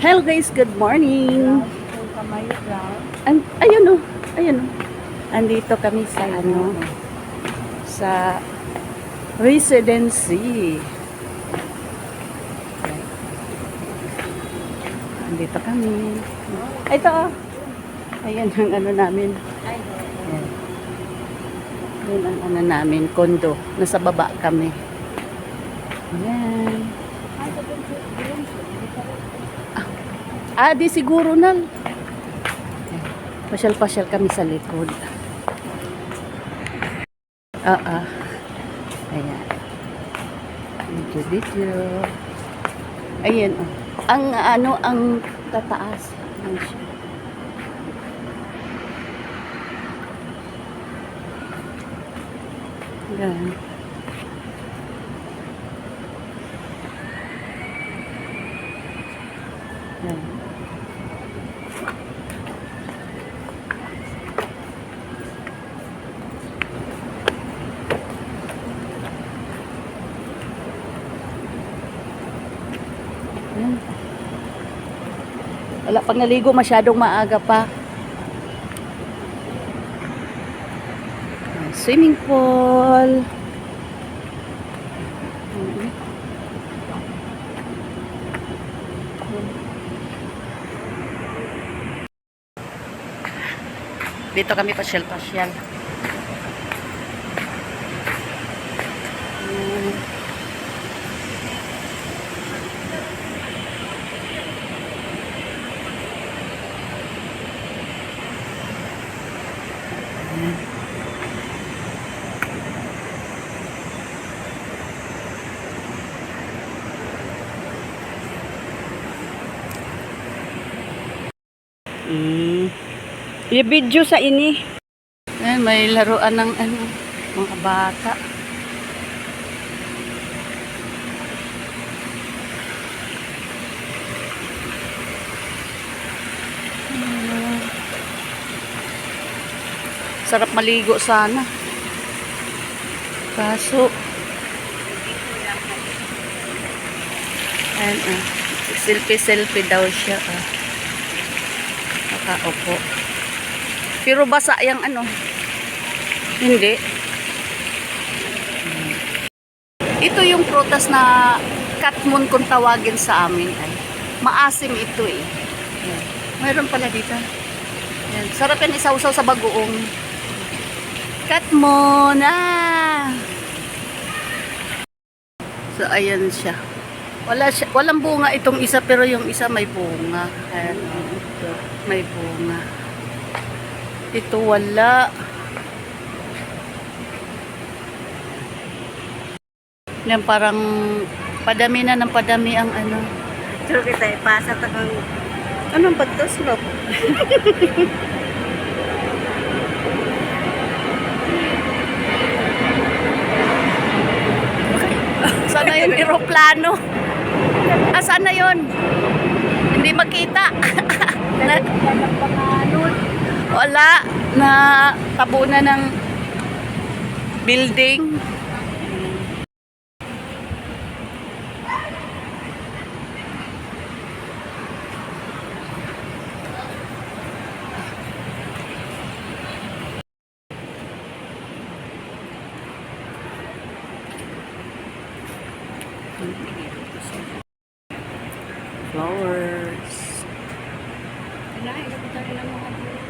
Hello guys, good morning. Yung kamay ground. An ayun oh, ayun oh. Andito kami sa ano, sa residency. Andito kami. Ito oh. Ayan ang ano namin. Ayan. Yun ang ano namin, kondo. Nasa baba kami. Ayan. Ah, di siguro na. Pasyal-pasyal kami sa likod. Ah, ah. Ayan. Video, video. Ayan, oh. Ang ano, ang tataas. Ayan. Ayan. Wala pang naligo, masyadong maaga pa. Swimming pool. Dito kami pasyal-pasyal. Ayan. I-video sa ini. Eh, may laruan ng ano, mga bata. Sarap maligo sana. Kaso, ayan ah, selfie-selfie daw siya ah. Nakaupo. Pero basa yung ano. Hindi. Ito yung prutas na katmon kung tawagin sa amin ay. Maasim ito eh. Yan. Mayroon pala dito. Yan. Sarap yan isawsaw sa bagoong. Katmon! Ah! So, ayan siya. Wala siya, walang bunga itong isa pero yung isa may bunga. Ayan. oh. May bunga. Ito wala. Yan parang padami na ng padami ang ano. True kita, ipasa ta kang Anong pagtuslop? Sana yung eroplano? Ah, sana yun? Hindi makita. na. Wala. Na tabunan ng building. Flowers. Wala, ito tayo ng mga.